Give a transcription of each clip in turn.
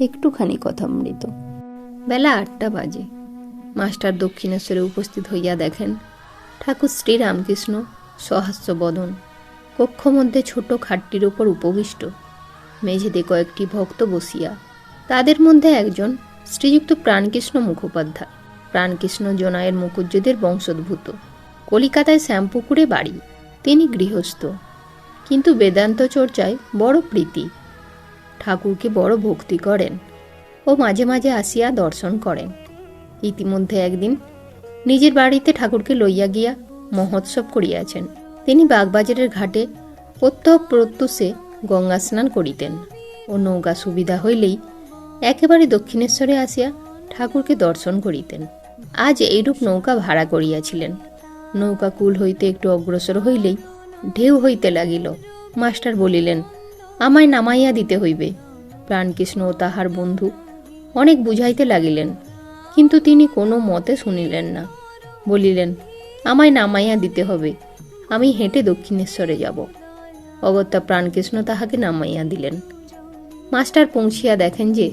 একটুখানি কথা মৃত। বেলা আটটা বাজে। মাস্টার দক্ষিণেশ্বরে উপস্থিত হইয়া দেখেন, ঠাকুর শ্রী রামকৃষ্ণ সহাস্য বদন, কক্ষ মধ্যে ছোট খাটটির ওপর উপবিষ্ট। মেঝেতে কয়েকটি ভক্ত বসিয়া, তাদের মধ্যে একজন শ্রীযুক্ত প্রাণকৃষ্ণ মুখোপাধ্যায়। প্রাণকৃষ্ণ জোনায়ের মুখুজ্জেদের বংশোদ্ভূত। কলিকাতায় শ্যামপুকুরে বাড়ি, তিনি গৃহস্থ। কিন্তু বেদান্ত চর্চায় বড় প্রীতি। ঠাকুরকে বড় ভক্তি করেন ও মাঝে মাঝে আসিয়া দর্শন করেন। ইতিমধ্যে একদিন নিজের বাড়িতে ঠাকুরকে লইয়া গিয়া মহোৎসব করিয়াছেন। তিনি বাগবাজারের ঘাটে প্রত্যহ প্রত্যুষে গঙ্গা স্নান করিতেন ও নৌকা সুবিধা হইলেই একেবারে দক্ষিণেশ্বরে আসিয়া ঠাকুরকে দর্শন করিতেন। আজ এইরূপ নৌকা ভাড়া করিয়াছিলেন। নৌকা কুল হইতে একটু অগ্রসর হইলেই ঢেউ হইতে লাগিল। মাস্টার বলিলেন আমায় নামাইয়া দিতে হইবে। প্রাণকৃষ্ণ ও তাহার বন্ধু অনেক বুঝাইতে লাগিলেন, কিন্তু তিনি কোনো মতে শুনিলেন না। বলিলেন, আমায় নামাইয়া দিতে হবে, আমি হেঁটে দক্ষিণেশ্বরে যাব। অগত্যা প্রাণকৃষ্ণ তাহাকে নামাইয়া দিলেন। মাস্টার পৌঁছিয়া দেখেন যে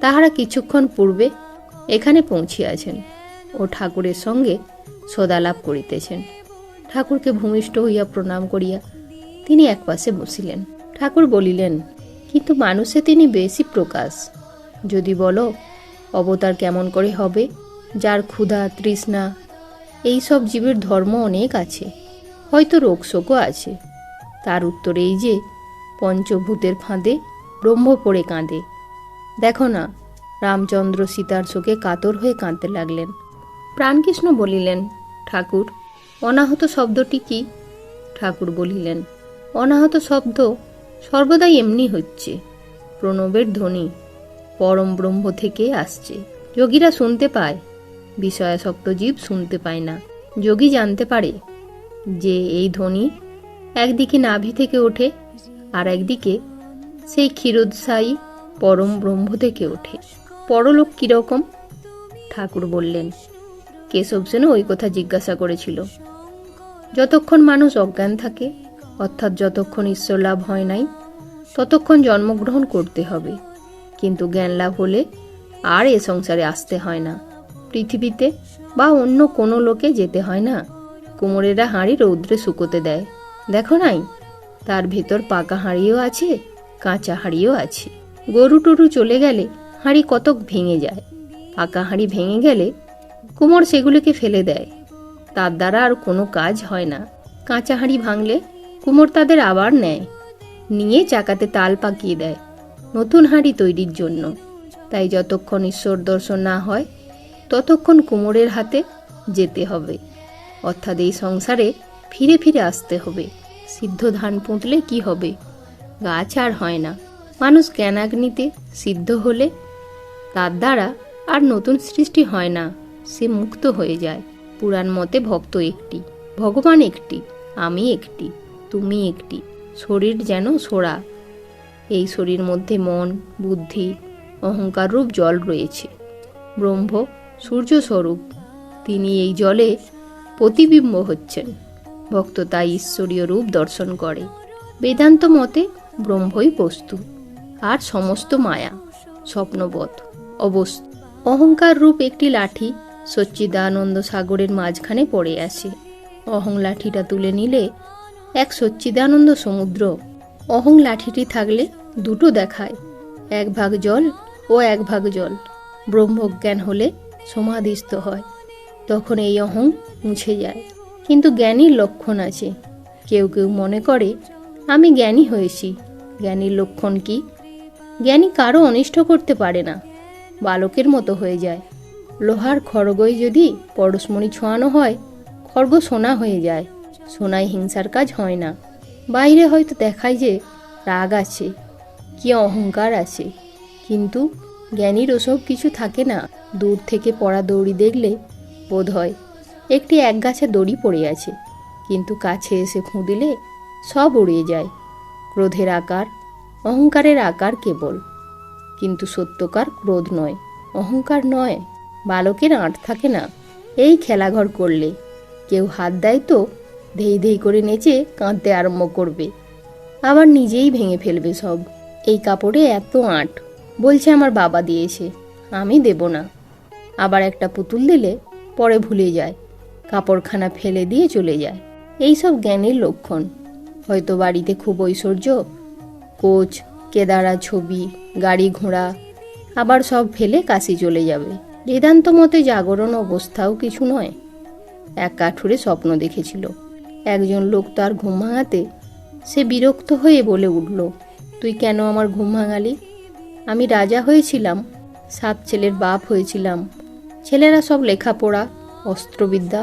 তাহারা কিছুক্ষণ পূর্বে এখানে পৌঁছিয়াছেন ও ঠাকুরের সঙ্গে সদালাপ করিতেছেন। ঠাকুরকে ভূমিষ্ঠ হইয়া প্রণাম করিয়া তিনি একপাশে বসিলেন। ঠাকুর বলিলেন, কিন্তু মানুষে তিনি বেশি প্রকাশ। যদি বলো, অবতার কেমন করে হবে, যার ক্ষুধা, তৃষ্ণা এই সব জীবের ধর্ম অনেক আছে, হয়তো রোগশোকও আছে। তার উত্তর এই যে, পঞ্চভূতের ফাঁদে ব্রহ্ম পড়ে কাঁদে। দেখো না, রামচন্দ্র সীতার শোকে কাতর হয়ে কাঁদতে লাগলেন। প্রাণকৃষ্ণ বলিলেন, ঠাকুর, অনাহত শব্দটি কি? ঠাকুর বলিলেন, অনাহত শব্দ সর্বদাই এমনি হচ্ছে। প্রণবের ধ্বনি পরম ব্রহ্ম থেকে আসছে। যোগীরা শুনতে পায়, বিষয়াসক্ত জীব শুনতে পায় না। যোগী জানতে পারে যে এই ধ্বনি একদিকে নাভি থেকে ওঠে আর একদিকে সেই ক্ষীরোৎসায়ী পরম ব্রহ্ম থেকে ওঠে। পরলোক কীরকম? ঠাকুর বললেন, কেশব সেনও ওই কথা জিজ্ঞাসা করেছিল। যতক্ষণ মানুষ অজ্ঞান থাকে অর্থাৎ যতক্ষণ ঈশ্বর লাভ হয় নাই, ততক্ষণ জন্মগ্রহণ করতে হবে। কিন্তু জ্ঞান লাভ হলে আর এ সংসারে আসতে হয় না। পৃথিবীতে বা অন্য কোনো লোকে যেতে হয় না। কুমোরেরা হাঁড়ি রৌদ্রে শুকোতে দেয়। দেখো নাই, তার ভেতর পাকা হাঁড়িও আছে, কাঁচা হাঁড়িও আছে। গরু টরু চলে গেলে হাঁড়ি কতক ভেঙে যায়। পাকা হাঁড়ি ভেঙে গেলে কুমোর সেগুলোকে ফেলে দেয়। তার দ্বারা আর কোনো কাজ হয় না। কাঁচা হাঁড়ি ভাঙলে কুমোর তাদের আবার নেয়। নিয়ে চাকাতে তাল পাকিয়ে দেয়, নতুন হাঁড়ি তৈরির জন্য। তাই যতক্ষণ ঈশ্বর দর্শন না হয়, ততক্ষণ কুমোরের হাতে যেতে হবে। অর্থাৎ এই সংসারে ফিরে ফিরে আসতে হবে। সিদ্ধ ধান পুঁতলে কি হবে? গাছ আর হয় না। মানুষ জ্ঞানাগ্নিতে সিদ্ধ হলে তার দ্বারা আর নতুন সৃষ্টি হয় না। সে মুক্ত হয়ে যায়। পুরাণ মতে ভক্ত একটি, ভগবান একটি, আমি একটি। তুমি একটি। শরীর যেন সোড়া। এই শরীর মধ্যে মন, বুদ্ধি, অহংকার রূপ জল রয়েছে। ব্রহ্ম, সূর্য স্বরূপ। তিনি এই জলে প্রতিবিম্ব হচ্ছেন। ভক্ত তাই ঈশ্বরীয় রূপ দর্শন করে। বেদান্ত মতে ব্রহ্মই বস্তু, আর সমস্ত মায়া, স্বপ্নবধ, অবস্থ। অহংকার রূপ একটি লাঠি সচ্চিদানন্দ সাগরের মাঝখানে পড়ে আসে। অহং লাঠিটা তুলে নিলে এক সচ্চিদানন্দ সমুদ্র। অহং লাঠিটি থাকলে দুটো দেখায়, এক ভাগ জল ও এক ভাগ জল। ব্রহ্মজ্ঞান হলে সমাধিস্থ হয়, তখন এই অহং মুছে যায়। কিন্তু জ্ঞানীর লক্ষণ আছে। কেউ কেউ মনে করে, আমি জ্ঞানী হয়েছি। জ্ঞানীর লক্ষণ কি? জ্ঞানী কারও অনিষ্ট করতে পারে না, বালকের মতো হয়ে যায়। লোহার খড়গই যদি পরশমণি ছোঁয়ানো হয়, খড়গ সোনা হয়ে যায়। সোনায় হিংসার কাজ হয় না। বাইরে হয়তো দেখায় যে রাগ আছে, কি অহংকার আছে, কিন্তু জ্ঞানীর ওসব কিছু থাকে না। দূর থেকে পড়া দড়ি দেখলে বোধ হয় একটি এক গাছে দড়ি পড়ে আছে, কিন্তু কাছে এসে খুঁদিলে সব উড়িয়ে যায়। ক্রোধের আকার, অহংকারের আকার কেবল, কিন্তু সত্যকার ক্রোধ নয়, অহংকার নয়। বালকের আঁট থাকে না, এই খেলাঘর করলে। কেউ হাত দেয় তো ধেই ধেই করে নেচে কাঁদতে আরম্ভ করবে। আবার নিজেই ভেঙে ফেলবে সব। এই কাপড়ে এত আঁট, বলছে আমার বাবা দিয়েছে, আমি দেব না। আবার একটা পুতুল দিলে পরে ভুলে যায়, কাপড়খানা ফেলে দিয়ে চলে যায়। এই সব জ্ঞানের লক্ষণ। হয়তো বাড়িতে খুব ঐশ্বর্য, কোচ, কেদারা ছবি, গাড়ি ঘোড়া, আবার সব ফেলে কাশি চলে যাবে। বেদান্ত মতে জাগরণ অবস্থাও কিছু নয়। এক কাঠুরে স্বপ্ন দেখেছিল। একজন লোক তার ঘুম ভাঙাতে সে বিরক্ত হয়ে বলে উঠল, তুই কেন আমার ঘুম ভাঙালি? আমি রাজা হয়েছিলাম, সাত ছেলের বাপ হয়েছিলাম। ছেলেরা সব লেখাপড়া, অস্ত্রবিদ্যা,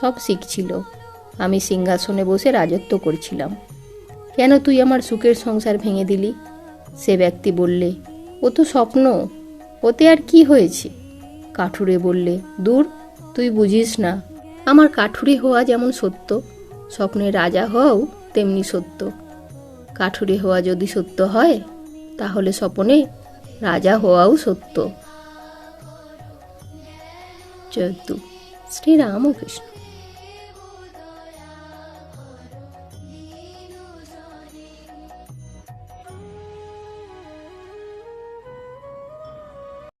সব শিখছিল। আমি সিংহাসনে বসে রাজত্ব করছিলাম। কেন তুই আমার সুখের সংসার ভেঙে দিলি? সে ব্যক্তি বললে, ও তো স্বপ্ন, ওতে আর কি হয়েছে? কাঠুরে বললে, দূর, তুই বুঝিস না, আমার কাঠুরে হওয়া যেমন সত্য স্বপ্নে রাজা হওয়াও তেমনি সত্য। কাঠুরে হওয়া যদি সত্য হয়, তাহলে স্বপনে রাজা হওয়াও সত্য। চৈতু শ্রীরামকৃষ্ণ।